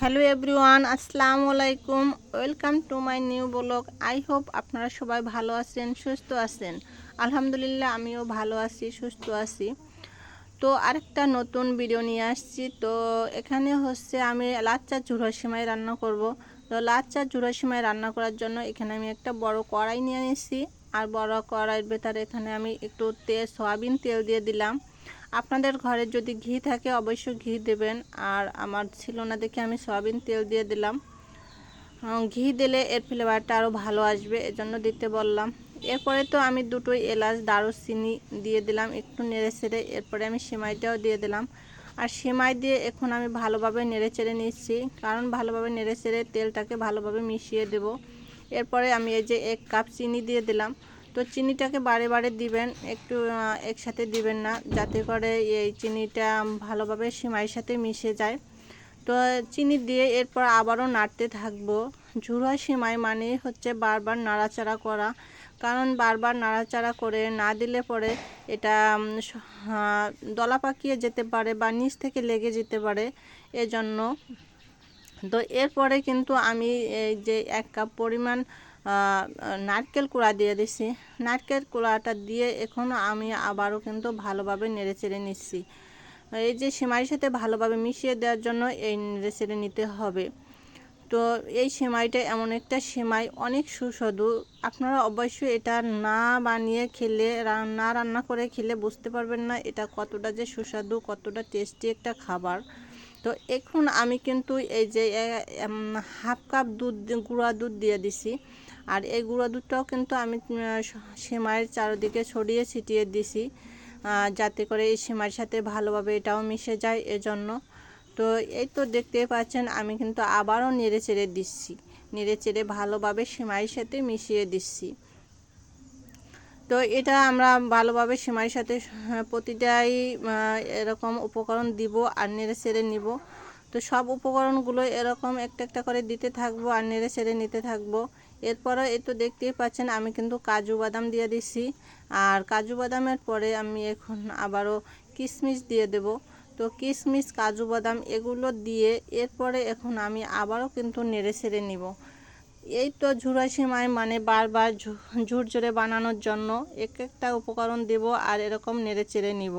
Hello everyone আসসালামু আলাইকুম welcome to my new blog I hope আপনারা সবাই ভালো আছেন, সুস্থ আছেন। আলহামদুলিল্লাহ, আমিও ভালো আছি, সুস্থ আছি। তো আরেকটা নতুন ভিডিও নিয়ে আসছি। তো এখানে হচ্ছে আমি লাচ্চা সিমাই রান্না করব। তো লাচ্চা সিমাই রান্না করার জন্য এখানে আমি একটা বড় কড়াই নিয়ে নিয়েছি। আর বড় কড়াইয়ের ভেতরে এখানে আমি একটু তেল সয়াবিন তেল দিয়ে দিলাম। আপনাদের ঘরে যদি ঘি থাকে, অবশ্যই ঘি দেবেন। আর আমার ছিল না দেখে আমি সয়াবিন তেল দিয়ে দিলাম। ঘি দিলে এর ফ্লেভারটা আরও ভালো আসবে, এজন্য দিতে বললাম। এরপরে তো আমি দুটোই এলাচ, দারুচিনি দিয়ে দিলাম, একটু নেড়ে ছেড়ে এরপরে আমি সেমাইটাও দিয়ে দিলাম। আর সেমাই দিয়ে এখন আমি ভালোভাবে নেড়ে চেড়ে নিচ্ছি। কারণ ভালোভাবে নেড়ে চেড়ে তেলটাকে ভালোভাবে মিশিয়ে দেব। এরপরে আমি এই যে এক কাপ চিনি দিয়ে দিলাম। তো চিনিটাকে বারে বারে দিবেন, একটু একসাথে দিবেন না, যাতে করে এই চিনিটা ভালোভাবে সিমাইয়ের সাথে মিশে যায়। তো চিনি দিয়ে এরপর আবারও নাড়তে থাকব। ঝুড়া সিমাই মানে হচ্ছে বারবার নাড়াচাড়া করা। কারণ বারবার নাড়াচাড়া করে না দিলে পরে এটা দলা পাকিয়ে যেতে পারে বা নিচ থেকে লেগে যেতে পারে এজন্য। তো এরপরে কিন্তু আমি এই যে এক কাপ পরিমাণ নারকেল কুড়া দিয়ে দিছি। নারকেল কুড়াটা দিয়ে এখন আমি আবারও কিন্তু ভালোভাবে নেড়ে চেড়ে নিচ্ছি। এই যে সেমাইয়ের সাথে ভালোভাবে মিশিয়ে দেওয়ার জন্য এই নেড়ে চেড়ে নিতে হবে। তো এই সেমাইটা এমন একটা সেমাই, অনেক সুস্বাদু। আপনারা অবশ্যই এটা না বানিয়ে খেলে না রান্না করে খেলে বুঝতে পারবেন না এটা কতটা যে সুস্বাদু, কতটা টেস্টি একটা খাবার। তো এখন আমি কিন্তু এই যে হাফ কাপ দুধ, গুঁড়া দুধ দিয়ে দিছি। আর এই গুঁড়ো দুধটাও কিন্তু আমি সেমাইয়ের চারদিকে ছড়িয়ে ছিটিয়ে দিছি যাতে করে এই সেমাইয়ের সাথে ভালোভাবে এটাও মিশে যায় এজন্য। তো এই তো দেখতে পাচ্ছেন, আমি কিন্তু আবারও নেড়ে চেড়ে দিচ্ছি, নেড়ে চেড়ে ভালোভাবে সেমাইয়ের সাথে মিশিয়ে দিচ্ছি। তো এটা আমরা ভালোভাবে সেমাইয়ের সাথে প্রতিটাই এরকম উপকরণ দিব আর নেড়ে চেড়ে নিব। তো সব উপকরণগুলো এরকম একটা একটা করে দিতে থাকব আর নেড়ে চেড়ে নিতে থাকব। এরপরে এই তো দেখতেই পাচ্ছেন, আমি কিন্তু কাজু বাদাম দিয়ে দিছি আর কাজু বাদামের পরে আমি এখন আবারও কিশমিশ দিয়ে দেব। তো কিশমিশ, কাজু বাদাম এগুলো দিয়ে এরপরে এখন আমি আবারও কিন্তু নেড়ে ছেড়ে নিব। এই তো সিমাই মানে বারবার ঝুরঝুরে বানানোর জন্য এক একটা উপকরণ দেব আর এরকম নেড়ে চেড়ে নিব।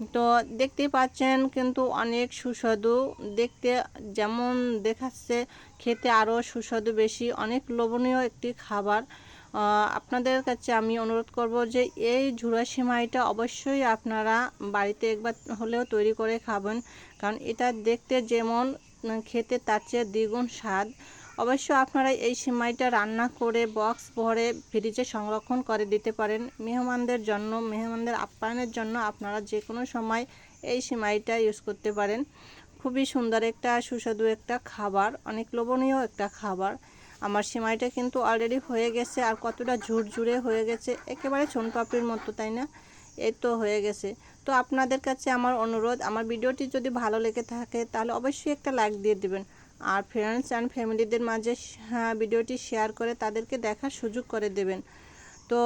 তো দেখতে পাচ্ছেন কিন্তু অনেক সুস্বাদু। দেখতে যেমন দেখাচ্ছে, খেতে আরও সুস্বাদু বেশি। অনেক লোভনীয় একটি খাবার। আপনাদের কাছে আমি অনুরোধ করব যে এই ঝুড়া সিমাইটা অবশ্যই আপনারা বাড়িতে একবার হলেও তৈরি করে খাবেন। কারণ এটা দেখতে যেমন, খেতে তার চেয়ে দ্বিগুণ স্বাদ। অবশ্য আপনারা এই সিমাইটা রান্না করে বক্স ভরে ফ্রিজে সংরক্ষণ করে দিতে পারেন। মেহমানদের জন্য, মেহমানদের আপ্যায়নের জন্য আপনারা যে কোনো সময় এই সিমাইটা ইউজ করতে পারেন। খুবই সুন্দর একটা, সুস্বাদু একটা খাবার, অনেক লোভনীয় একটা খাবার। আমার সিমাইটা কিন্তু অলরেডি হয়ে গেছে আর কতটা ঝুরঝুরে হয়ে গেছে, একেবারে পাপড়ির মতো, তাই না? এই তো হয়ে গেছে। তো আপনাদের কাছে আমার অনুরোধ, আমার ভিডিওটি যদি ভালো লেগে থাকে তাহলে অবশ্যই একটা লাইক দিয়ে দেবেন। আর ফ্রেন্ডস অ্যান্ড ফ্যামিলিদের মাঝে হ্যাঁ, ভিডিওটি শেয়ার করে তাদেরকে দেখার সুযোগ করে দেবেন। তো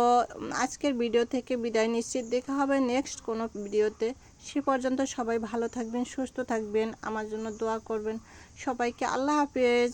আজকের ভিডিও থেকে বিদায় নিশ্চিত। দেখা হবে নেক্সট কোনো ভিডিওতে। সে পর্যন্ত সবাই ভালো থাকবেন সুস্থ থাকবেন। আমার জন্য দোয়া করবেন। সবাইকে আল্লাহ হাফেজ।